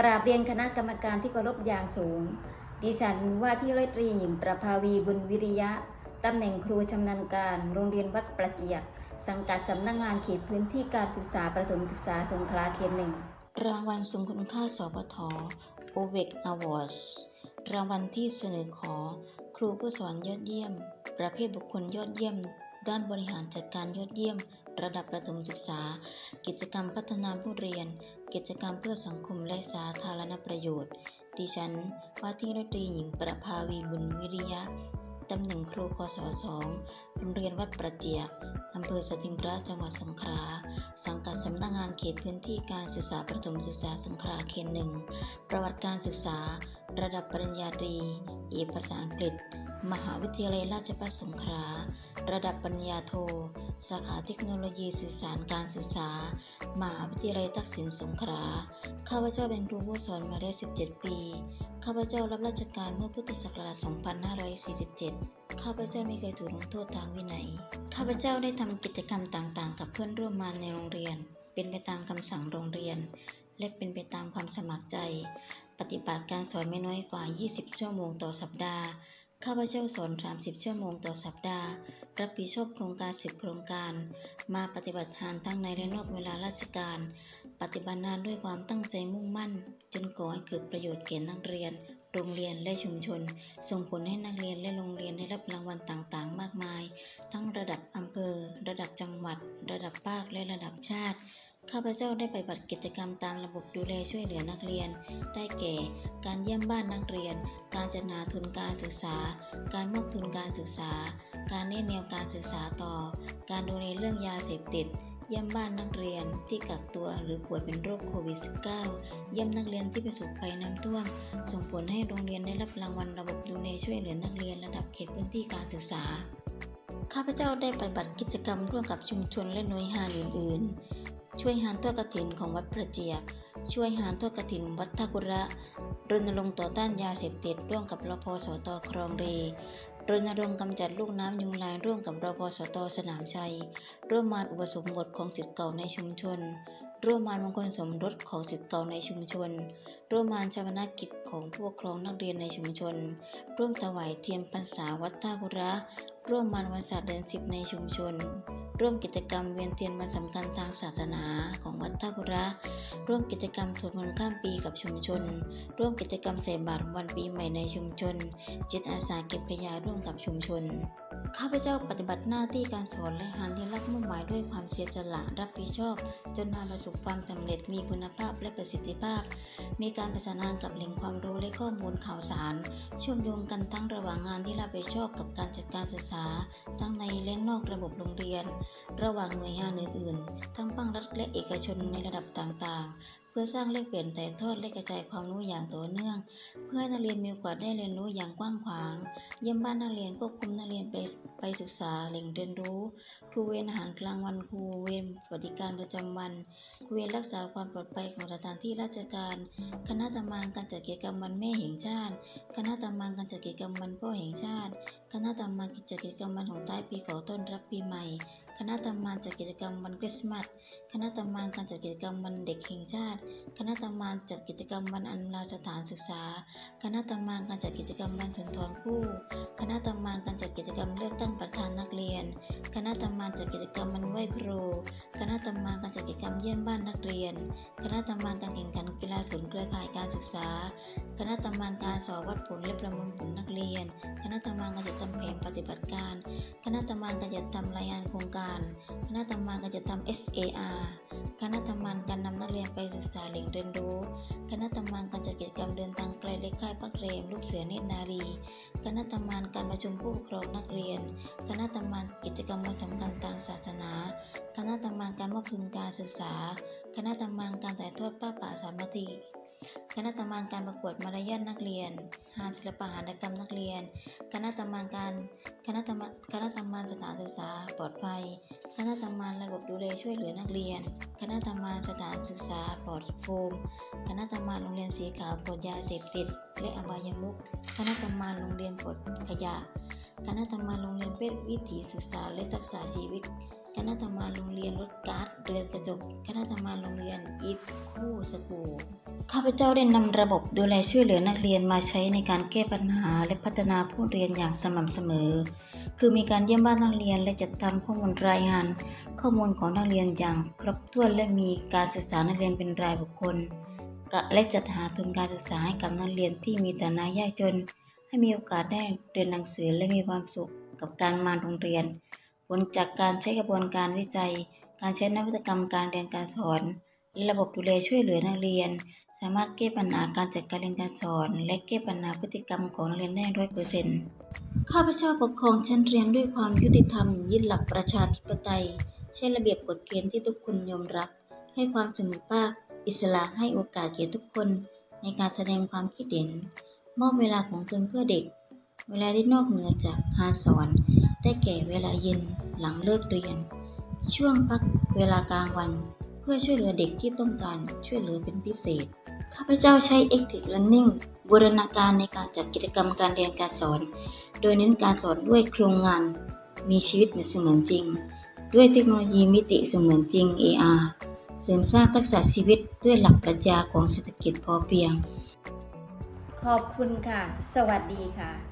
กราบเรียนคณะกรรมการที่เคารพอย่างสูง ดิฉันว่าที่ร้อยตรีหญิงประภาวีบุญวิริยะ ตำแหน่งครูชำนาญการ โรงเรียนวัดประเจียก สังกัดสำนักงงานเขตพื้นที่การศึกษาประถมศึกษาสงขลาเขตหนึ่ง รางวัลสมคุณค่าสปท o v e c Awards รางวัลที่เสนอขอ ครูผู้สอนยอดเยี่ยม ประเภทบุคคลยอดเยี่ยม ด้านบริหารจัดการยอดเยี่ยมระดับประถมศึกษา กิจกรรมพัฒนาผู้เรียน กิจกรรมเพื่อสังคมและสาธารณประโยชน์ดิฉัน ว่าที่ร้อยตรีหญิงประภาวีบุญวิริยะตำแหน่งครูคศสองโรงเรียนวัดประเจียกอำเภอสถิงพระจังหวัดสงขลา สังกัดสำนักงานเขตพื้นที่การศึกษาประถมศึกษาสงขลาเขตหนึ่ง ประวัติการศึกษา ระดับปริญญาตรี เอกภาษาอังกฤษ มหาวิทยาลัยราชภัฏสงขลา ระดับปริญญาโท สาขาเทคโนโลยีสื่อสารการศึกษามหาวิทยาลัยทักษิณสงขลา ข้าพเจ้าเป็นครูผู้สอนมาได้ 17 ปี ข้าพเจ้ารับราชการเมื่อพุทธศักราช 2547 ข้าพเจ้าไม่เคยถูกลงโทษทางวินัย ข้าพเจ้าได้ทำกิจกรรมต่างๆ กับเพื่อนร่วมงานในโรงเรียน เป็นไปตามคำสั่งโรงเรียน และเป็นไปตามความสมัครใจ ปฏิบัติการสอนไม่น้อยกว่า 20 ชั่วโมงต่อสัปดาห์ ข้าพเจ้าสอน 30 ชั่วโมงต่อสัปดาห์ รับผิดชอบโครงการ 10 โครงการ มาปฏิบัติงานทั้งในและนอกเวลาราชการ ปฏิบัติงานด้วยความตั้งใจมุ่งมั่น จนก่อให้เกิดประโยชน์แก่นักเรียน โรงเรียนและชุมชน ส่งผลให้นักเรียนและโรงเรียนได้รับรางวัลต่างๆ มากมาย ทั้งระดับอำเภอ ระดับจังหวัด ระดับภาคและระดับชาติข้าพเจ้าได้ไปฏิบัติกิจกรรมตามระบบดูแลช่วยเหลือนักเรียน ได้แก่ การเยี่ยมบ้านนักเรียน การจัดหาทุนการศึกษา การมอบทุนการศึกษา การแนะแนวการศึกษาต่อ การดูแลเรื่องยาเสพติด เยี่ยมบ้านนักเรียนที่กักตัวหรือป่วยเป็นโรคโควิด -19 เยี่ยมนักเรียนที่ประสบภัยน้ำท่วม ส่งผลให้โรงเรียนได้รับรางวัลระบบดูแลช่วยเหลือนักเรียนระดับเขตพื้นที่การศึกษา ข้าพเจ้าได้ปฏิบัติกิจกรรมร่วมกับชุมชนและหน่วยงานอื่น ๆ ช่วยหารทอดกฐินของวัดประเจียบช่วยหารทอดกฐินวัดท่ากุระ รณรงค์ต่อต้านยาเสพติดร่วมกับรพสตครองเรรณรงค์กำจัดลูกน้ำยุงลายร่วมกับรพสตสนามชัย ร่วมมาอุปสมบทของศิษย์เก่าในชุมชน ร่วมมามงคลสมรสของศิษย์เก่าในชุมชน ร่วมมาชาปนกิจของผู้ปกครองนักเรียนในชุมชน ร่วมถวายเทียมพรรษาวัดท่ากุระ ร่วมมาวันศาสตร์เดือนสิบในชุมชน ร่วมกิจกรรมเวียนเทียนวันสำคัญทางศาสนาของวัดท่ากุระ ร่วมกิจกรรมสวดมนต์ข้ามปีกับชุมชน ร่วมกิจกรรมใส่บาตรวันปีใหม่ในชุมชน จิตอาสาเก็บขยะร่วมกับชุมชน ข้าพเจ้าปฏิบัติหน้าที่การสอนและหารที่รับมุ่งหมายด้วยความเสียสละรับผิดชอบ จนทำประสบความสำเร็จมีคุณภาพและประสิทธิภาพ มีการประสานงานกับแหล่งความรู้และข้อมูลข่าวสารเชื่อมโยงกันทั้งระหว่างงานที่รับผิดชอบกับการจัดการศึกษา ทั้งในและนอกระบบโรงเรียน ระหว่างหน่วยงานอื่นๆ ทั้งภาครัฐและเอกชนในระดับต่างๆ เพื่อสร้างแลกเปลี่ยนถ่ายทอดและกระจายความรู้อย่างต่อเนื่อง เพื่อนักเรียนมีโอกาสได้เรียนรู้อย่างกว้างขวาง เยี่ยมบ้านนักเรียนควบคุมนักเรียนไปไปศึกษาแหล่งเรียนรู้ ครูเวรอาหารกลางวันครูเวรสวัสดิการประจำวันครูเวรรักษาความปลอดภัยของสถานที่ราชการ คณะทำงานการจัดกิจกรรมวันแม่แห่งชาติ คณะทำงานการจัดกิจกรรมวันพ่อแห่งชาติ คณะทำงานกิจกิจกรรมวันของท้ายปีขอต้อนรับปีใหม่ คณะทำงานจัดกิจกรรมวันคริสต์มาส คณะทำงานการจัดกิจกรรมวันเด็กแห่งชาติ คณะทำงานจัดกิจกรรมวันอันรักษ์สถานศึกษา คณะทำงานการจัดกิจกรรมวันสุนทรภู่ คณะทำงานการจัดกิจกรรมเลือกตั้งประธานนักเรียน คณะทำงานจัดกิจกรรมวันไหว้ครู คณะทำงานการจัดกิจกรรมเยี่ยมบ้านนักเรียน คณะทำงานการแข่งขันกีฬาศูนย์เครือข่ายการศึกษา คณะทำงานการสอบวัดผลและประเมินผลนักเรียน คณะทำงานการจัดทำแผนปฏิบัติการ คณะทำงานการจัดทำรายงานโครงการ คณะทำงานการจัดทำ SAR คณะทำงานการนำนักเรียนไปศึกษาแหล่งเรียนรู้ คณะทำงานการจัดกิจกรรมเดินทางไกลและค่ายพักเรมลูกเสือเนตรนารี คณะทำงานการประชุมผู้ปกครองนักเรียน คณะทำงานกิจกรรมวันสำคัญทางศาสนา คณะทำงานการมอบทุนการศึกษา คณะทำงานการถ่ายทอดป้าป่าสามัคคีคณะทำงานการประกวดมารยาทนักเรียนงานศิลปะหัตถกรรมนักเรียน คณะทำงานการ ณะทำคณะทำงานสถานศึกษาปลอดภัย คณะทำงานระบบดูแลช่วยเหลือนักเรียน คณะทำงานสถานศึกษาปลอดโฟม คณะทำงานโรงเรียนสีขาวปลอดยาเสพติด และอบายมุขคณะทำงานโรงเรียนปลอดขยะ คณะทำงานโรงเรียนเพศวิถีศึกษาและทักษะชีวิต คณะทำงานโรงเรียนรถการ์ดเรือนกระจก คณะทำงานโรงเรียนอีฟคู่สกูข้าพเจ้าได้นำระบบดูแลช่วยเหลือนักเรียนมาใช้ในการแก้ปัญหาและพัฒนาผู้เรียนอย่างสม่ำเสมอ คือมีการเยี่ยมบ้านนักเรียนและจัดทำข้อมูลรายงาน ข้อมูลของนักเรียนอย่างครบถ้วนและมีการศึกษานักเรียนเป็นรายบุคคลกะและจัดหาทุนการศึกษาให้กับนักเรียนที่มีฐานะยากจน ให้มีโอกาสได้เรียนหนังสือและมีความสุขกับการมาโรงเรียน ผลจากการใช้กระบวนการวิจัย การใช้นวัตกรรมการเรียนการสอนและระบบดูแลช่วยเหลือนักเรียน สามารถแก้ปัญหาการจัดการเรียนการสอน และแก้ปัญหาพฤติกรรมของนักเรียนได้ร้อยเปอร์เซ็นต์ข้าพเจ้าปกครองชั้นเรียนด้วยความยุติธรรมยึดหลักประชาธิปไตย ใช้ระเบียบกฎเกณฑ์ที่ทุกคนยอมรับ ให้ความเสมอภาคอิสระให้โอกาสแก่ทุกคนในการแสดงความคิดเห็น มอบเวลาของตนเพื่อเด็ก เวลาที่นอกเหนือจากการสอน ได้แก่เวลาเย็น หลังเลิกเรียน ช่วงพักเวลากลางวัน เพื่อช่วยเหลือเด็กที่ต้องการช่วยเหลือเป็นพิเศษ ข้าพเจ้าใช้ Active Learning บูรณาการในการจัดกิจกรรมการเรียนการสอน โดยเน้นการสอนด้วยโครงงาน มีชีวิตเหมือนเสมือนจริง ด้วยเทคโนโลยีมิติเสมือนจริง AR เสริมสร้างทักษะชีวิตด้วยหลักปรัชญาของเศรษฐกิจพอเพียง ขอบคุณค่ะ สวัสดีค่ะ